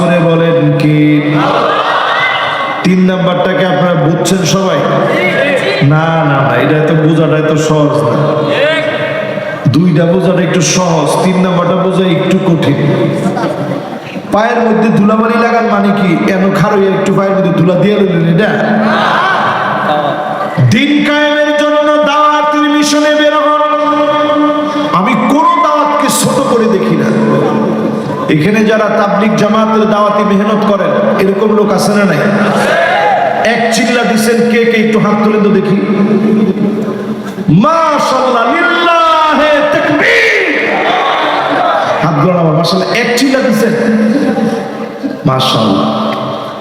করে বলেন কি? তিন নাম্বারটাকে আপনারা বুঝছেন সবাই? না না না, এটা তো বোঝাটা এত সহজ না। দুইটা বোঝাটা একটু সহজ, তিন নাম্বারটা বোঝা একটু কঠিন। পায়ের মধ্যে ধুলাবাড়ি লাগান মানে কি? কেন খারইয়া একটু পায়ের মধ্যে ধুলা দিয়ে লইলেন এটা? দিন কায়েমের এখানে যারা তাবলিক জামাতের দাওয়াতি মেহনত করেন, এরকম লোক আছে না নাই? এক চিল্লা দিছেন কে কে, একটু হাত তুলে তো দেখি। এক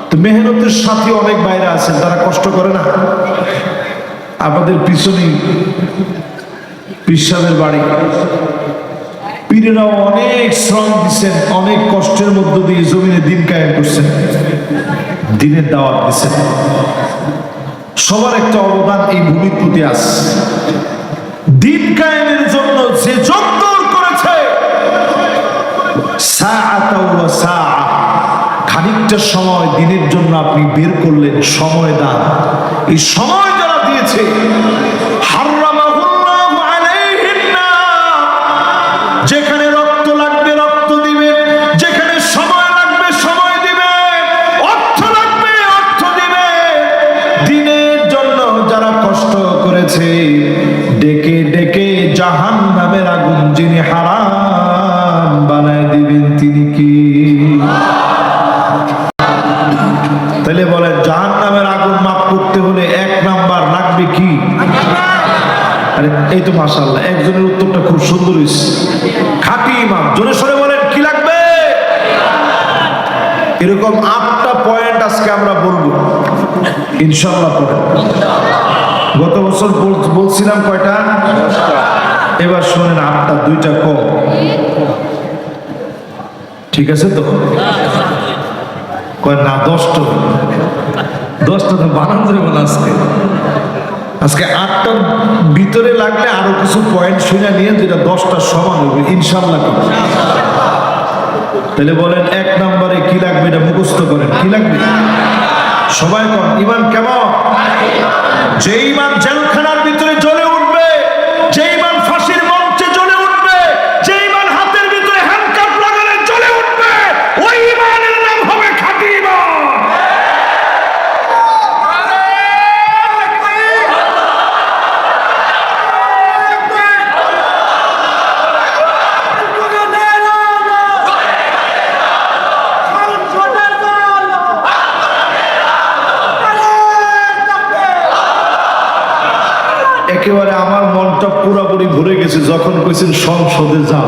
তো মেহনতের সাথে অনেক বাইরে তারা কষ্ট করে না? আমাদের পিছনেই, পিসাবের বাড়ি। পীরেরাও অনেক শ্রম দিচ্ছেন অনেক কষ্টের মধ্য দিয়ে জমিনে দিন কায়েম করছেন। দিনের দাওয়াত দিচ্ছেন সবার একটা অবদান এই ভূমির প্রতি আস দিন কায়েমের জন্য যে যত্ন করেছে। খানিকটা সময় দিনের জন্য আপনি বের করলেন, সময় দান। এই সময় যারা দিয়েছে আরে এই তো মাশাল্লাহ একজনের উত্তরটা খুব সুন্দর হয়েছে খাঁটি ইমাম, জোরে সরে বলেন, কি লাগবে? এরকম আটটা পয়েন্ট আজকে আমরা বলব ইনশাল্লাহ পরে। গত বছর বলছিলাম কয়টা? এবার শোনেন, আটটা, দুইটা কম ঠিক আছে তো? কয় না, দশটা। দশটা তো বানান যাবে আজকে। আজকে আটটার ভিতরে লাগলে আরও কিছু পয়েন্ট শুনে নিয়ে যেটা দশটার সমান হবে ইনশাল্লাহ তাহলে বলেন এক নম্বরে কি লাগবে এটা মুখস্থ করেন, কি লাগবে? সবাই কন, ইমান কেমন? যে ইমান জেলখানার ভিতরে জ্বলে উঠবে যে ইমান ফাঁসির মঞ্চে জ্বলে উঠবে যে ইমান হাতের ভিতরে হ্যান্ডকাপ লাগালে জ্বলে উঠবে ওই ইমানের নাম হবে খাঁটি ইমান একেবারে আমার মনটা পুরোপুরি ভরে গেছে যখন কইছেন সংসদে যাও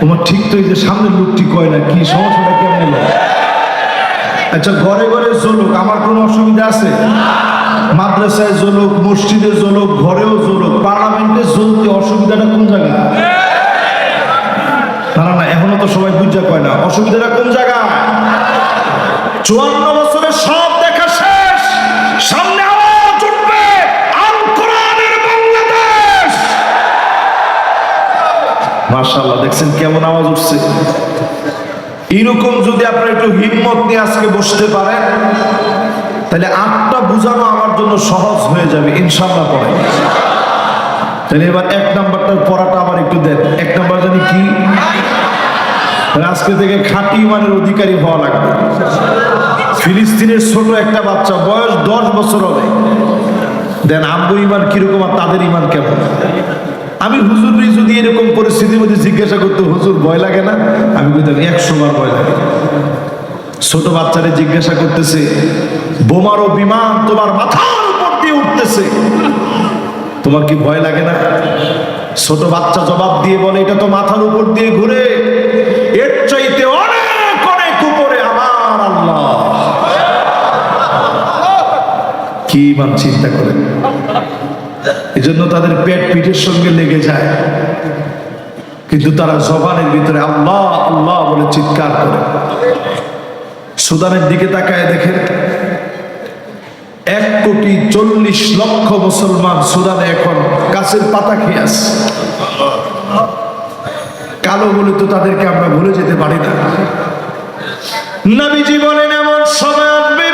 তোমার ঠিক তো এই যে সামনের লোকটি কয় না, কি সমস্যাটা কেমন আচ্ছা ঘরে ঘরে জলুক আমার কোনো অসুবিধা আছে? মাদ্রাসায় জলুক মসজিদে জলুক ঘরেও জলুক পার্লামেন্টে জ্বলতে অসুবিধাটা কোন জায়গায় না না না এখনও তো সবাই বুঝা কয় না, অসুবিধাটা কোন জায়গা? চুয়ান্ন বছরের সব দেখা শেষ মাশাআল্লাহ, দেখছেন কেমন আওয়াজ উঠছে? এরকম যদি আপনারা একটু হিম্মত নিয়ে আজকে বসতে পারেন, তাহলে আটটা বোঝানো আমার জন্য সহজ হয়ে যাবে ইনশাল্লাহ পড়ে তাহলে এবার এক নাম্বারটার পড়াটা আবার একটু দেন। এক নাম্বার জানি কি? আজকে থেকে খাঁটি ইমানের অধিকারী হওয়া লাগবে। ফিলিস্তিনের ছোট একটা বাচ্চা, বয়স দশ বছর হবে। দেন আব্বু ইমান কীরকম আর তাদের ইমান কেমন? আমি হুজুরই যদি এরকম পরিস্থিতির মধ্যে জিজ্ঞাসা করতে, হুজুর, ভয় লাগে না? আমি বলতাম, একশো বার ভয় লাগে। ছোট বাচ্চারে জিজ্ঞাসা করতেছে বোমারও বিমান তোমার মাথার উপর দিয়ে উঠতেছে। তোমার কি ভয় লাগে না? ছোট বাচ্চা জবাব দিয়ে বলে, এটা তো মাথার উপর দিয়ে ঘুরে। এর চাইতে অনেক অনেক উপরে আমার আল্লাহ। কি ইমান চিন্তা করে? এই জন্য তাদের পেট পিঠের সঙ্গে লেগে যায়। কিন্তু তারা জবানের ভিতরে আল্লাহ আল্লাহ বলে চিৎকার করে। সুদানের দিকে তাকায় দেখেন, এক কোটি চল্লিশ লক্ষ মুসলমান সুদানে এখন গাছের পাতা খেয়ে আছে। কালো বলে তো তাদেরকে আমরা ভুলে যেতে পারি না। নবীজি এমন সময় আসবে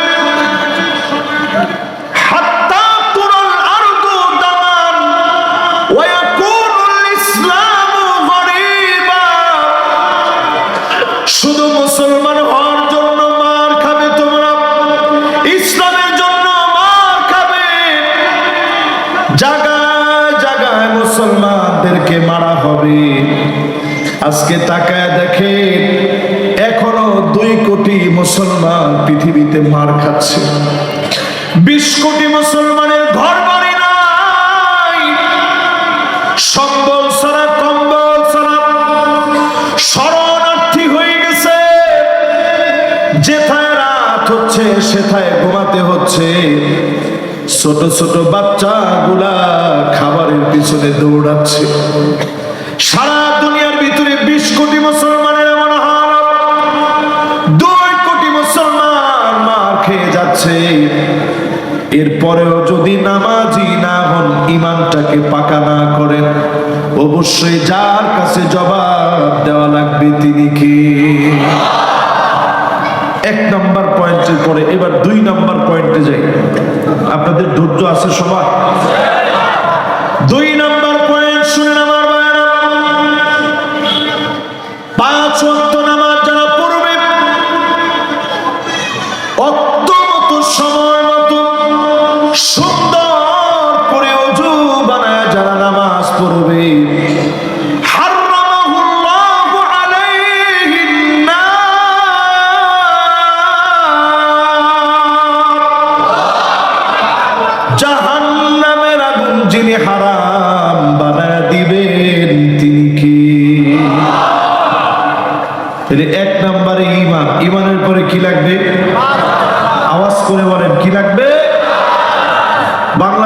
আজকে তাকায় দেখে এখনও দুই কোটি মুসলমান পৃথিবীতে মার খাচ্ছে। বিশ কোটি মুসলমানের ঘর বাড়ি নাই। সম্বল কম্বল শরণার্থী হয়ে গেছে। যেথায় রাত হচ্ছে, সেথায় ঘুমাতে হচ্ছে। ছোট ছোট বাচ্চা গুলা খাবারের পিছনে দৌড়াচ্ছে। সারা দুনিয়ার ভিতরে বিশ কোটি মুসলমানের এমন হাল দুই কোটি মুসলমান মার খেয়ে যাচ্ছে। এরপরেও যদি নামাজি না হন, ইমানটাকে পাকা না করেন, অবশ্যই যার কাছে জবাব দেওয়া লাগবে তিনি কি? এক নাম্বার পয়েন্টের পরে, এবার দুই নাম্বার পয়েন্টে যাই। আপনাদের ধৈর্য আছে সবার? দুই নাম্বার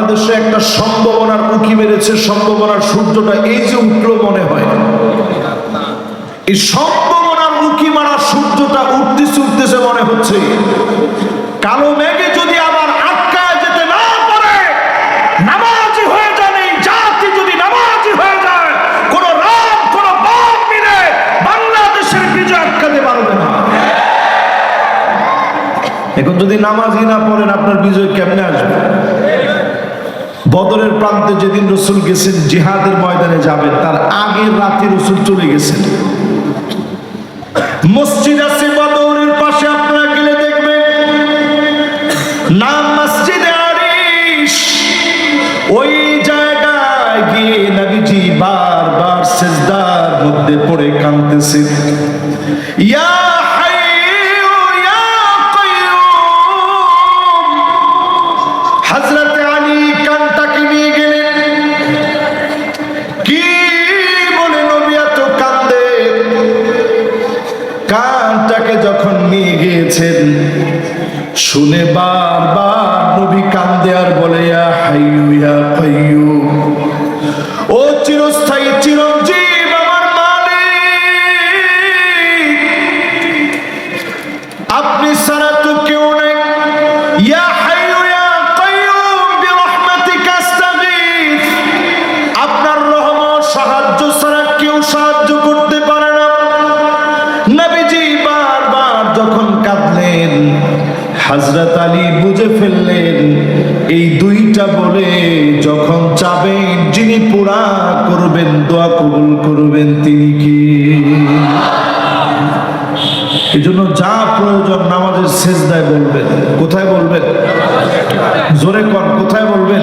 বাংলাদেশে একটা সম্ভাবনার উকি মেরেছে, সম্ভাবনার সূর্যটা এই যে উঠল মনে হয়। এই সম্ভাবনার উকি মারা সূর্যটা উঠতেছে উঠতেছে মনে হচ্ছে। কালো মেঘে যদি আবার আটকায় যেতে না পারে, নামাজি হয়ে যান এই জাতি, যদি নামাজি হয়ে যায়, কোন রাত কোন বাপ মিলে বাংলাদেশের বিজয় আটকাতে পারবে না। এখন যদি নামাজই না পড়েন, আপনার বিজয় কেমনে আসবে? বদরের প্রান্তে যেদিন রসুল গেছেন, জিহাদের ময়দানে যাবেন, তার আগের রাতে রসুল চলে গেছেন। মসজিদ আছে বদরের পাশে, আপনারা গেলে দেখবেন। নাম মসজিদে ওই জায়গায় গিয়ে নবীজি বারবার সেজদার মধ্যে পড়ে কাঁদতেছেন। ইয়া নবীজি বারবার যখন কাঁদলেন, হযরত আলী বুঝে ফেললেন, এই দুইটা বলে যখন চাবেন যিনি পুরা করবেন, দোয়া কবুল করবেন তিনি কি? এই জন্য যা প্রয়োজন নামাজের শেষদায় বলবেন। কোথায় বলবেন? জোরে কর কোথায় বলবেন?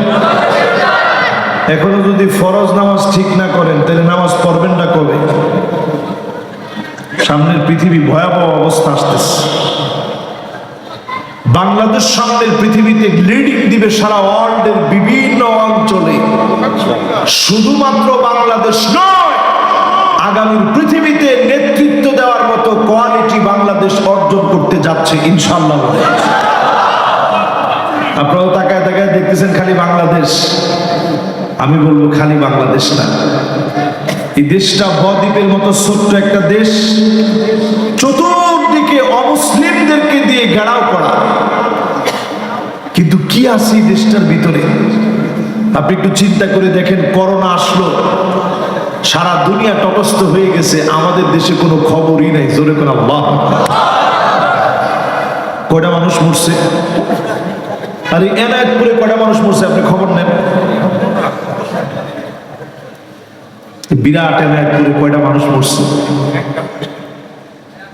এখনও যদি ফরজ নামাজ ঠিক না করেন, তাহলে নামাজ পড়বেন না কবে? সামনের পৃথিবী ভয়াবহ অবস্থা আসতেছে। বাংলাদেশ সামনের পৃথিবীতে লিডিং দিবে সারা ওয়ার্ল্ডের বিভিন্ন অঞ্চলে। শুধুমাত্র বাংলাদেশ নয়, আগামীর পৃথিবীতে নেতৃত্ব দেওয়ার মতো কোয়ালিটি বাংলাদেশ অর্জন করতে যাচ্ছে ইনশাল্লাহ বলে। আপনারাও তাকায় তাকায় দেখতেছেন খালি বাংলাদেশ। আমি বলব খালি বাংলাদেশ না। এই দেশটা বদ্বীপের মতো ছোট্ট একটা দেশ, চতুর্দিকে অমুসলিমদেরকে দিয়ে ঘেরাও করা। কিন্তু কি আছে এই দেশটার ভিতরে? আপনি একটু চিন্তা করে দেখেন, করোনা আসলো, সারা দুনিয়া তটস্থ হয়ে গেছে, আমাদের দেশে কোনো খবরই নাই, জোরে কোনো আল্লাহ। কয়টা মানুষ মরছে? আরে, এনায়তপুরে কয়টা মানুষ মরছে, আপনি খবর নেন? বিরাট এনায়তপুরে কয়টা মানুষ মরছে?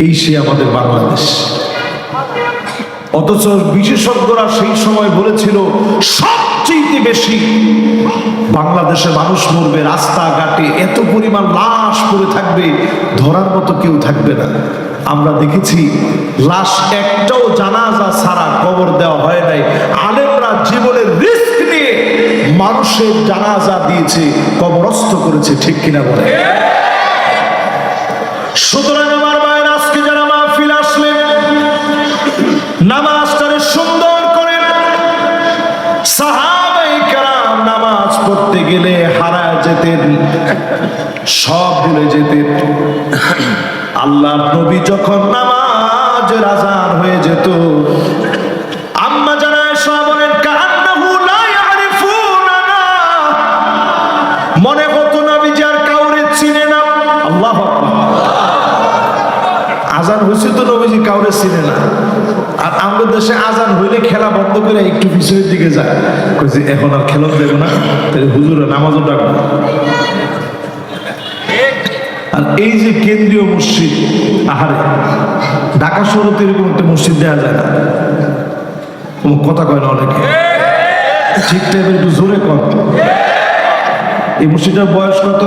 এই সে আমাদের বাংলাদেশ। অথচ বিশেষজ্ঞরা সেই সময় বলেছিল, সবচেয়ে বেশি বাংলাদেশে মানুষ মরবে রাস্তাঘাটে, এত পরিমাণ লাশ পড়ে থাকবে, ধরার মতো কেউ থাকবে না। আমরা দেখেছি, লাশ একটাও জানাজা ছাড়া কবর দেওয়া হয় নাই। আলেমরা নিয়ে মানুষের জানাজা দিয়েছে, কবরস্থ করেছে, ঠিক কিনা বলে? সুতরাং আমার মায়ের আজকে যারা আসলেন সুন্দর করে নামাজ পড়তে গেলে হারা যেতেন, সব ভুলে যেতেন। আল্লাহ নবী যখন নামাজের আজান হয়ে যেত হয়েছে তো নবীজি কাউরে চিনে না। আর আমাদের দেশে আজান হইলে খেলা বন্ধ করে একটু পিছনের দিকে যায়। এখন আর খেলন দেবো না, তাহলে হুজুরা নামাজও ডাকবো। আর এই যে কেন্দ্রীয় মসজিদ, আহারে, ঢাকা শহরে এরকম একটা মসজিদ দেওয়া যায় না। কথা কয় না অনেকে। ঠিক টাইপের একটু জোরে কর এই মসজিদটার বয়স কত?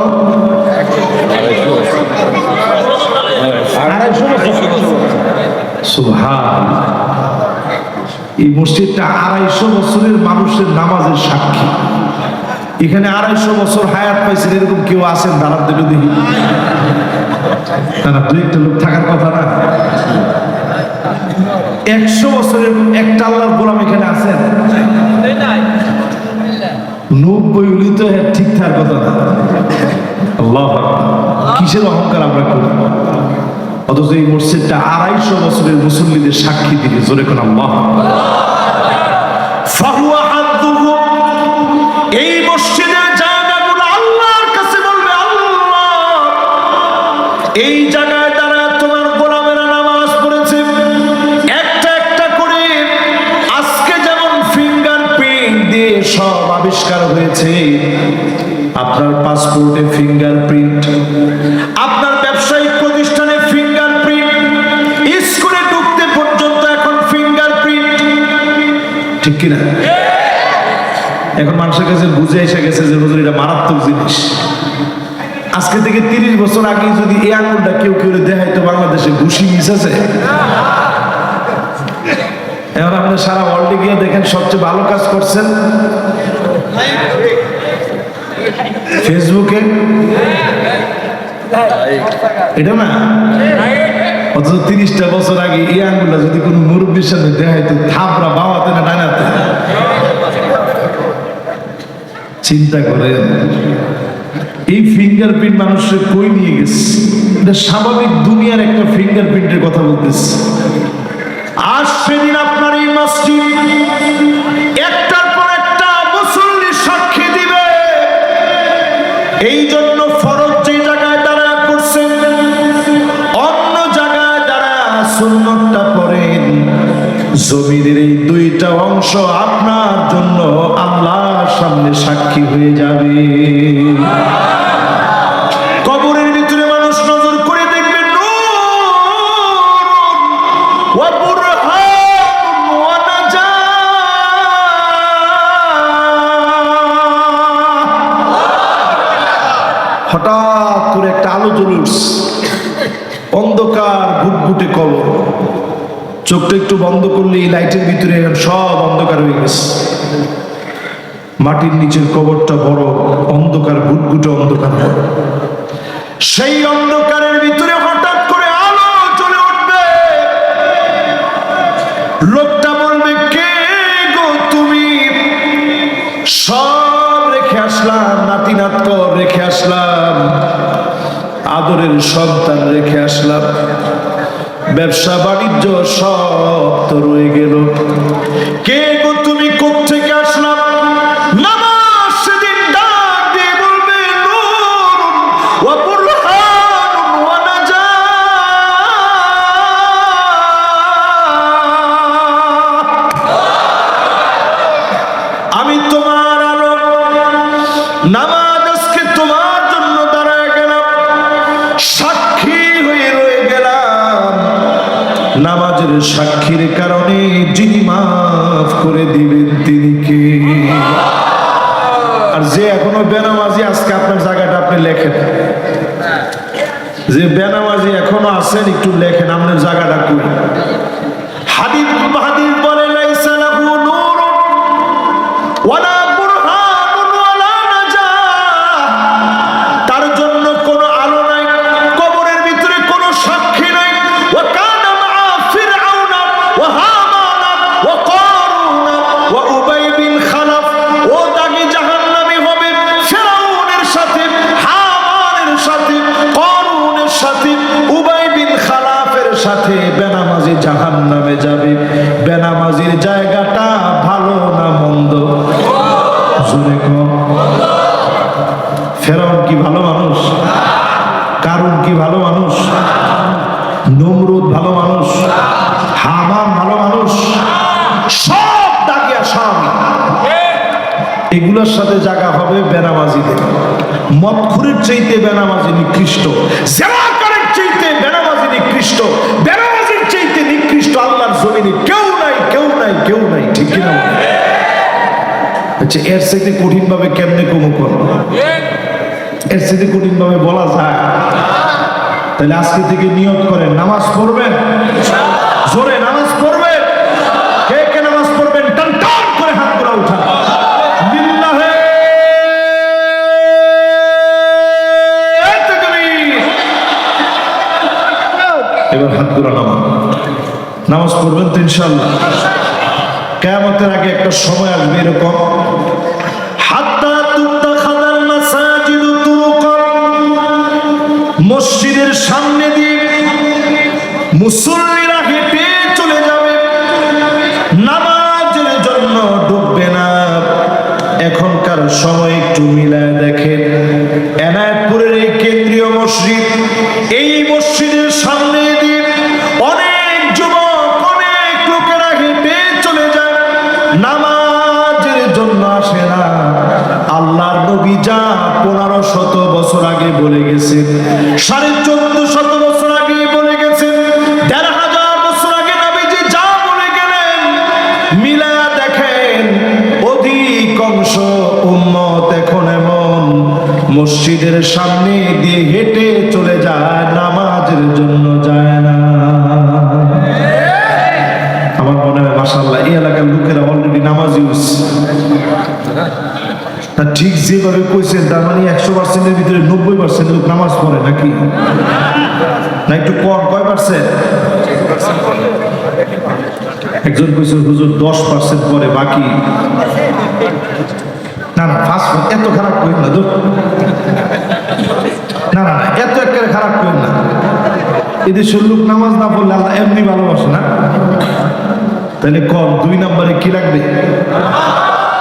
এই মসজিদটা আড়াইশো বছরের মানুষের নামাজের সাক্ষী। এখানে আড়াইশো বছর হায়াত পাইছেন, এরকম কেউ আছেন? দাঁড়ান দিল দেখি। না না একটা লোক থাকার কথা না? একশো বছরের একটা আল্লাহর গোলাম এখানে আছেন? নব্বই উলি তো ঠিক থাকার কথা না। আল্লাহ কিসের অহংকার আমরা করি? অথচ এই মসজিদটা আড়াইশো বছরের মুসল্লিদের সাক্ষী দিলে জোরে কোন এই আল্লাহ, এই জায়গায় তারা তোমার নামাজ একটা একটা করে আজকে যেমন দিয়ে সব আবিষ্কার হয়েছে, আপনার পাসপোর্টে ফিঙ্গার প্রিন্ট কিনা? এখন মানুষের কাছে বুঝে এসে গেছে যে, হুজুর, এটা মারাত্মক জিনিস। আজকে থেকে তিরিশ বছর আগে যদি এই আঙুলটা কেউ কেউ দেখাইতো, বাংলাদেশে ঘুষি মিশাছে এখন আপনি সারা ওয়ার্ল্ডে গিয়ে দেখেন, সবচেয়ে ভালো কাজ করছেন ফেসবুকে এটা না? অথচ তিরিশটা বছর আগে এই যদি কোনো মুরব্বীর সাথে থাপড়া না চিন্তা করেন, এই ফিঙ্গারপ্রিন্ট মানুষের কই নিয়ে গেছে? এটা স্বাভাবিক দুনিয়ার একটা ফিঙ্গারপ্রিন্টের কথা বলতেছে। জমিনের এই দুইটা অংশ আপনার জন্য আল্লাহর সামনে সাক্ষী হয়ে যাবে। কবরের ভিতরে মানুষ নজর করে দেখবে। হঠাৎ করে একটা আলো জ্বলে উঠছে। অন্ধকার ঘুটঘুটে কবর। চোখটা একটু বন্ধ করলে এই লাইটের ভিতরে সব অন্ধকার হয়ে গেছে। মাটির নিচের কবরটা বড় অন্ধকার, গুটগুটে অন্ধকার সেই অন্ধকারের ভিতরে হঠাৎ করে আলো জ্বলে উঠবে। লোকটা বলবে, কে গো তুমি? সব রেখে আসলাম নাতি নাতকর রেখে আসলাম, আদরের সন্তান রেখে আসলাম। ব্যবসা বাণিজ্য সব তো রয়ে গেল। কে তুমি কোথেকে সাক্ষীর কারণে যিনি মাফ করে দিবেন তিনি কে? আর যে এখনও বেনামাজি, আজকে আপনার জায়গাটা আপনি লেখেন। যে বেনামাজি এখনও আছেন, একটু লেখেন, আপনার জায়গাটা কই? হাদিস হাদিব বলে, লাইসা লাহু নূরুন ওয়ালা বেনামাজি জাহান্নামে যাবে। বেনামাজির জায়গাটা ভালো না মন্দ? ফেরাউন কি ভালো মানুষ? কারুন কি ভালো মানুষ? নমরুদ ভালো মানুষ? হামান ভালো মানুষ? সব দাগিয়া স্বামী এগুলোর সাথে জায়গা হবে বেনামাজিদের। মদখুরের চাইতে বেনামাজি নিকৃষ্ট। জেলাকারের আল্লাহর কেউ নাই কেউ নাই কেউ নাই, ঠিক কিনা? আচ্ছা এর সাথে কঠিন ভাবে কেমনে কমু করব এর সাথে কঠিন ভাবে বলা যায়। তাহলে আজকে থেকে নিয়ত করেন, নামাজ পড়বেন? জোরে নামাজ পড়বেন? কে কে নামাজ পড়বেন? টান টান করে হাত করে তাকবীর। এবার হাত করে নামান নামাজ পড়বেন তো ইনশাল্লাহ কেয়ামতের আগে একটা সময় আসবে এরকম। মসজিদের সামনে দিয়ে মুসল্লিরা সাড়ে চোদ্দ শত বছর আগে বলে গেছেন, দেড় হাজার বছর আগে নবীজি যা বলে গেলেন মিলা দেখেন অধিকাংশ উম্মত এখন এমন মসজিদের সামনে তা ঠিক যেভাবে কইছেন, তার মানে একশো পার্সেন্টের ভিতরে নব্বই পার্সেন্ট লোক নামাজ পড়ে নাকি? না একটু কম, কয় পার্সেন্ট একজন কইছে, হুজুর, দশ পার্সেন্ট পরে, বাকি? না না ফার্স্ট এত খারাপ করেন না না না না, এত একেবারে খারাপ করেন না। এদেশের লোক নামাজ না পড়লে আল্লাহ এমনি ভালোবাসে না। তাহলে কম, দুই নম্বরে কি লাগবে?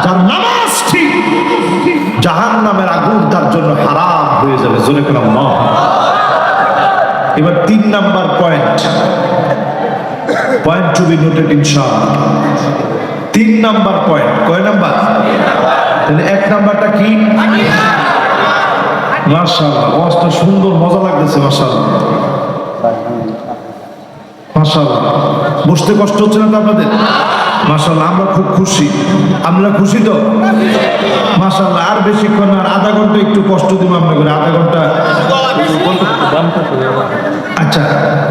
যার নামাজ ঠিক জাহান নামের আগুন তার জন্য হারাম হয়ে যাবে। জোরে করলাম ন এবার তিন number point point to be noted ইনশাআল্লাহ। তিন নাম্বার পয়েন্ট কয় নাম্বার? তাহলে এক নাম্বারটা কি? মাশাআল্লাহ, ওয়াজটা সুন্দর, মজা লাগতেছে, মাশাআল্লাহ। মাশাআল্লাহ। বসতে কষ্ট হচ্ছে না তো আপনাদের? মাসাল্লাহ আমরা খুব খুশি। আমরা খুশি তো? মাসাল্লাহ আর বেশিক্ষণ আর আধা ঘণ্টা একটু কষ্ট দিব আমরা করে, আধা ঘণ্টা। আচ্ছা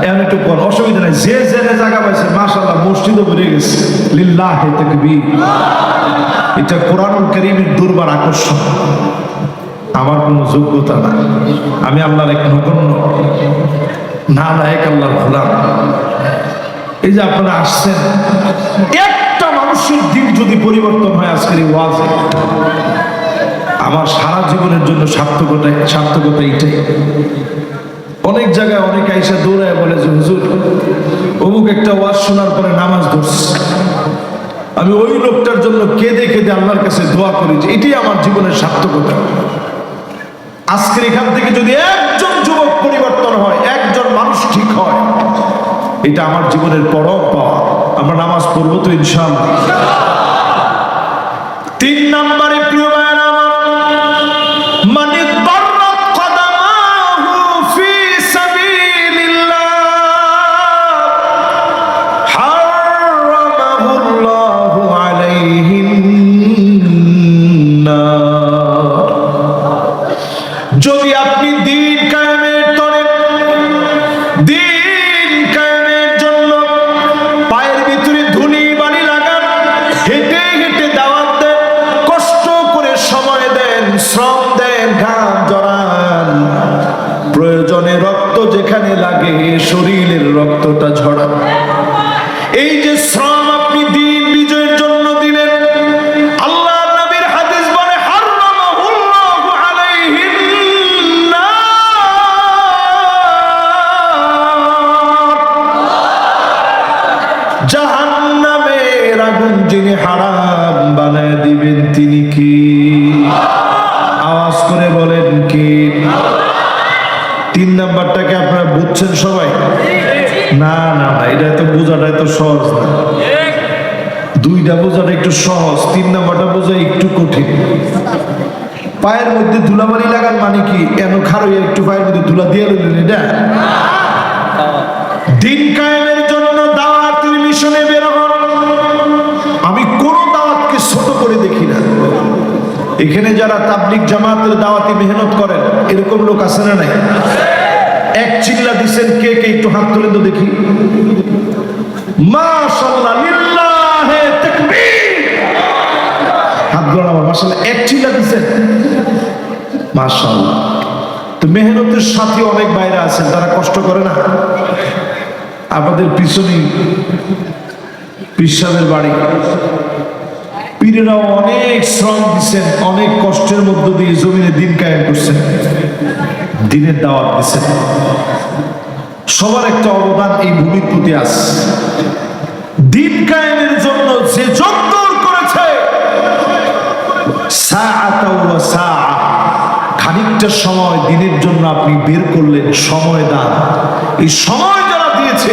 এখন একটু পর অসুবিধা নাই, যে জেনে জায়গা পাইছে মাসাল্লাহ মসজিদও বেড়ে গেছে। লিল্লাহ এটা কোরআন করিমের দুর্বার আকর্ষণ। আমার কোনো যোগ্যতা না আমি আল্লাহর এক নগণ্য। না লায়ক আল্লাহর গোলাম। এই যে আপনারা আসছেন একটা মানুষের দিন যদি পরিবর্তন হয় আজকের এই ওয়াজে, আমার সারা জীবনের জন্য সার্থকতা সার্থকতা এইটাই অনেক জায়গায় অনেক আইসা দৌড়ায় বলে যে, হুজুর, অমুক একটা ওয়াজ শোনার পরে নামাজ ধরছে। আমি ওই লোকটার জন্য কেঁদে কেঁদে আল্লাহর কাছে দোয়া করি যে, এটাই আমার জীবনের সার্থকতা। আজকের এখান থেকে যদি একজন যুবক পরিবর্তন হয়, একজন মানুষ ঠিক হয়, এটা আমার জীবনের পরম পাওয়া। আমরা নামাজ পড়ব তো ইনশাআল্লাহ। প্রয়োজনে রক্ত যেখানে লাগে শরীরের রক্তটা ঝরা। এই যে শ্রম বুঝছেন সবাই? না না না এটা তো বোঝাটা এত সহজ না। দুইটা বোঝাটা একটু সহজ, তিন নাম্বারটা বোঝা একটু কঠিন। পায়ের মধ্যে ধুলাবালি লাগান মানে কি? এন খারো একটু পায়ের মধ্যে ধুলা দিয়ে লইলেন এটা? দিন কায়েমের জন্য দাওয়াতের মিশনে বের আমি কোন দাওয়াতকে ছোট করে দেখি না। এখানে যারা তাবলিক জামাতের দাওয়াতি মেহনত করেন, এরকম লোক আছে না নাই? এক চিল্লা দিছেন কে কে? একটু হাত তুলে তো দেখি। এক তো মেহনতের অনেক বাইরে আছেন, তারা কষ্ট করে না? আমাদের পিছনেই পিসাবের বাড়ি। পীরেরাও অনেক শ্রম দিচ্ছেন অনেক কষ্টের মধ্য দিয়ে জমিনে দিন কায়েম করছেন। দিনের দাওয়াত দিচ্ছেন সবার একটা অবদান এই ভূমির প্রতি আস দিন কায়েমের জন্য যে যত্তর করেছে। খানিকটা সময় দিনের জন্য আপনি বের করলেন, সময় দান। এই সময় যারা দিয়েছে